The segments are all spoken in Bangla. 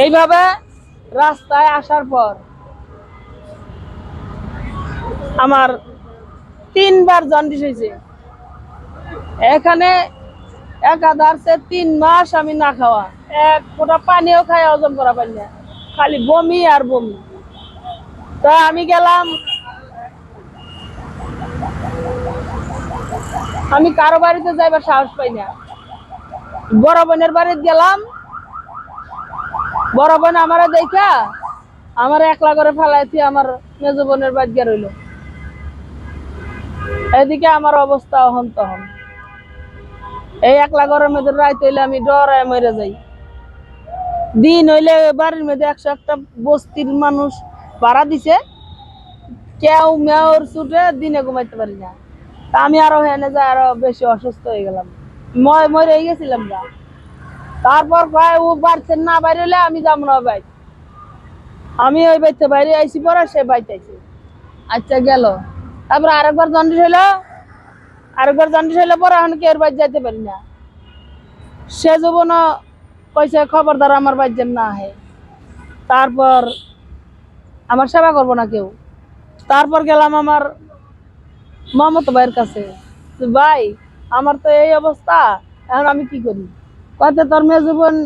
এইভাবে রাস্তায় আসার পর আমার তিনবার জন্ডিস হয়েছে। এখানে একাধারতে তিন মাস আমি না খাওয়া। এক ফোঁটা পানিও খাই, হজম করা পারি না। খালি বমি আর বমি। তা আমি গেলাম। আমি কারও বাড়িতে যাইবার সাহস পাই না। বড় বোনের বাড়িতে গেলাম। বড় বোন আমারে দেখা, আমার একলা করে ফেলাইছি, আমার মেজ বোনের গিয়ে রইল। এদিকে আমার অবস্থা অহন তহন এই একলা ঘরের মধ্যে রাইত হইলে আমি ডরায় মরে যাই। দিন হইলে বাড়ির মধ্যে একশো একটা বস্তির মানুষ ভাড়া দিছে। কেউ মেয়র ছুটে দিনে ঘুমাইতে পারি না। আমি আরও হেনে যাই আরও বেশি অসুস্থ হয়ে গেলাম। মরে গেছিলাম গা। তারপর ভাই ও বাড়ছে না বাইরে হলে আমি যাব না বাইর আমি ওই বাইতে বাইরে আইসি পরে সে বাইতে আইসি আচ্ছা গেল। তারপর আরেকবার জন্ডিস হইল। আরেকবার জন্ডিস হইলে পরে এখন কেউ বাইর যাইতে পারি না। সে জীবন কইছে খবরদার আমার বাইর যেন না আহে। তারপর আমার সেবা করব না কেউ। তারপর গেলাম আমার মামতো ভাইয়ের কাছে। ভাই আমার তো এই অবস্থা এখন আমি কি করি? কয়তে তোর মেজু বোন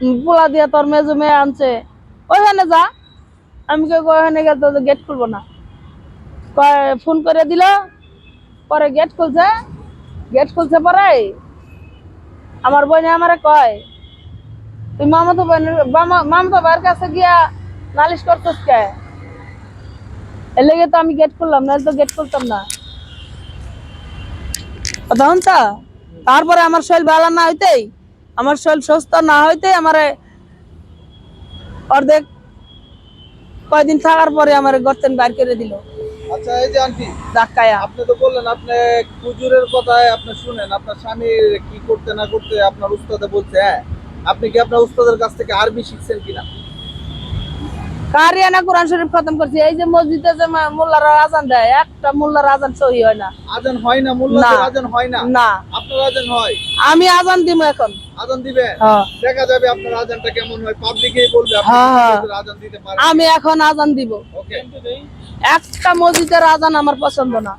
উম, পোলা দিয়া তোর মেয়ে আনছে ওইখানে যা। আমি কই ওইখানে গেলে তো গেট খুলবো না। ফোন করে দিল পরে গেট খুলছে। গেট খুলছে পরে আমার বোনে আমারে কয় তুই মামাতো মামা- মামাতো ভাইয়ের কাছে গিয়া নালিশ করছিস কে? এর লেগে তো আমি গেট খুললাম নাহলে তো গেট খুলতাম না। কথা শুনছা? তারপরে আমার শরীর ভালো না হইতেই আমার শরীর সুস্থ না হইতে আমার অর্ধেক কয়দিন থাকার পরে আমার গর্তেন বাইর করে দিল। আচ্ছা এই যে আন্টি ধাক্কায়া। আপনি তো বললেন আপনি হুজুরের কথায় আপনি শুনেন আপনার স্বামী কি করতে না করতে আপনার উস্তাদে বলছে হ্যাঁ আপনি কি আপনার উস্তাদের কাছ থেকে আরবি শিখছেন কিনা? কারিয়ানা কোরআন শরীফ খতম করছি। এই যে মসজিদে যে মোল্লারা আজান দেয় একটা মোল্লার আজান সহি হয় না। আজান হয় না মোল্লাদের না। আজান হয় না? না। আপনার আজান হয়? আমি আজান দিব এখন। আজান দিবেন? হ্যাঁ। দেখা যাবে আপনার আজানটা কেমন হয়। পাবলিকেই বলবে আপনি হ্যাঁ, হ্যাঁ। আজান দিতে পারেন। আমি এখন আজান দিব। ওকে। একটা মসজিদের আজান আমার পছন্দ না।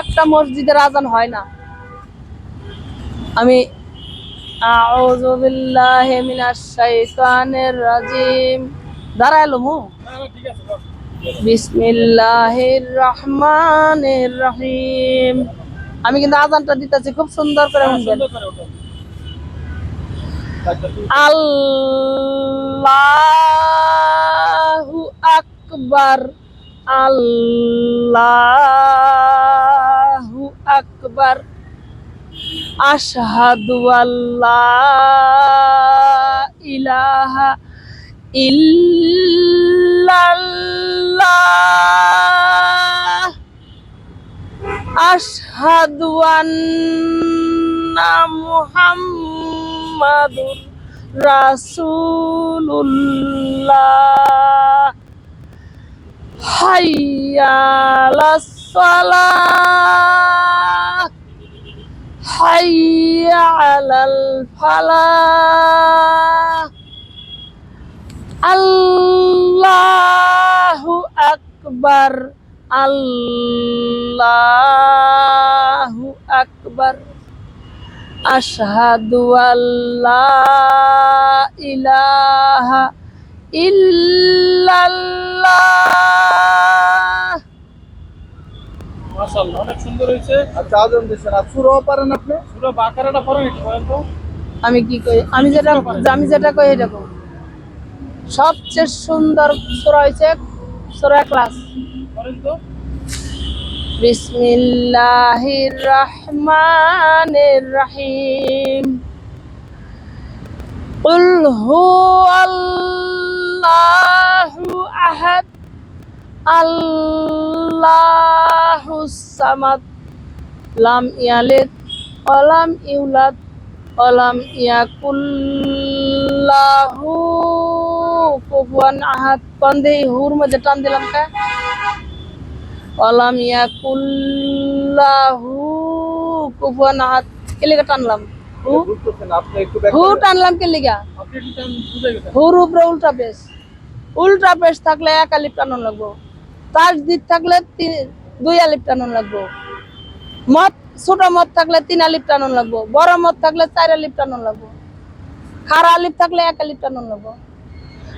একটা মসজিদের আজান হয় না। আমি আউযু বিল্লাহি মিনাশ শাইতানির রাজিম। দাঁড়াইলো মু। বিসমিল্লাহির রহমানির রহিম আমি কিন্তু আজানটা দিতেছি খুব সুন্দর করে শুনবেন। আল্লাহু আকবার আল্লাহু আকবার। আশহাদু আল্লাহ ইলাহা ইল্লাল্লাহ আশহাদু আন্না মুহাম্মাদুর রাসূলুল্লাহ। হাইয়া আলাস সালাহ হাইয়া আলাল ফালাহ আল্লাহু আকবার আল্লাহু আকবার। আশহাদু আল্লাহ ইলাহা ইল্লাল্লাহ। মাশাআল্লাহ অনেক সুন্দর হয়েছে। আচ্ছা আজান দিচ্ছেন আর সুরও পারেন আপনি? পুরো বাকারাটা পড়েন একটু বলেন তো। আমি কি কই? আমি যেটা আমি যেটা কই এটা কই সবচেয়ে সুন্দর সূরা হইছে সূরা ক্লাস পড়েন তো বিসমিল্লাহির রহমানির রহিম قل هو الله أحد الله الصمد لم يلد ولم يولد ولم يكن له কোন দেই হুর মধ্যে টান দিলাম কা? ওয়ালাম ইয়াকুল্লাহু কুফুয়ান আহাদ এলাকা টানলাম? হু? টানলাম কে লিগা? হুর উপরে উল্টা পেশ। উল্টা পেশ থাকলে এক আলিপ টানন লাগবো। তার দিক থাকলে দুই আলিপ টানন লাগবো। মদ ছোট মদ থাকলে তিন আলিপ টানন লাগবো। বড় মদ থাকলে চার আলিপ টানন লাগবো। খারা আলিপ থাকলে এক আলিপ টানন লাগবো।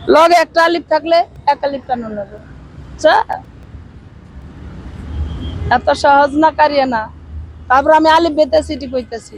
লগে একটা আলিপ থাকলে এক আলিপ কেন আচ্ছা এত সহজ না, কারিয়ে না। তারপর আমি আলিপ বেতেছি ঠিক কইতেছি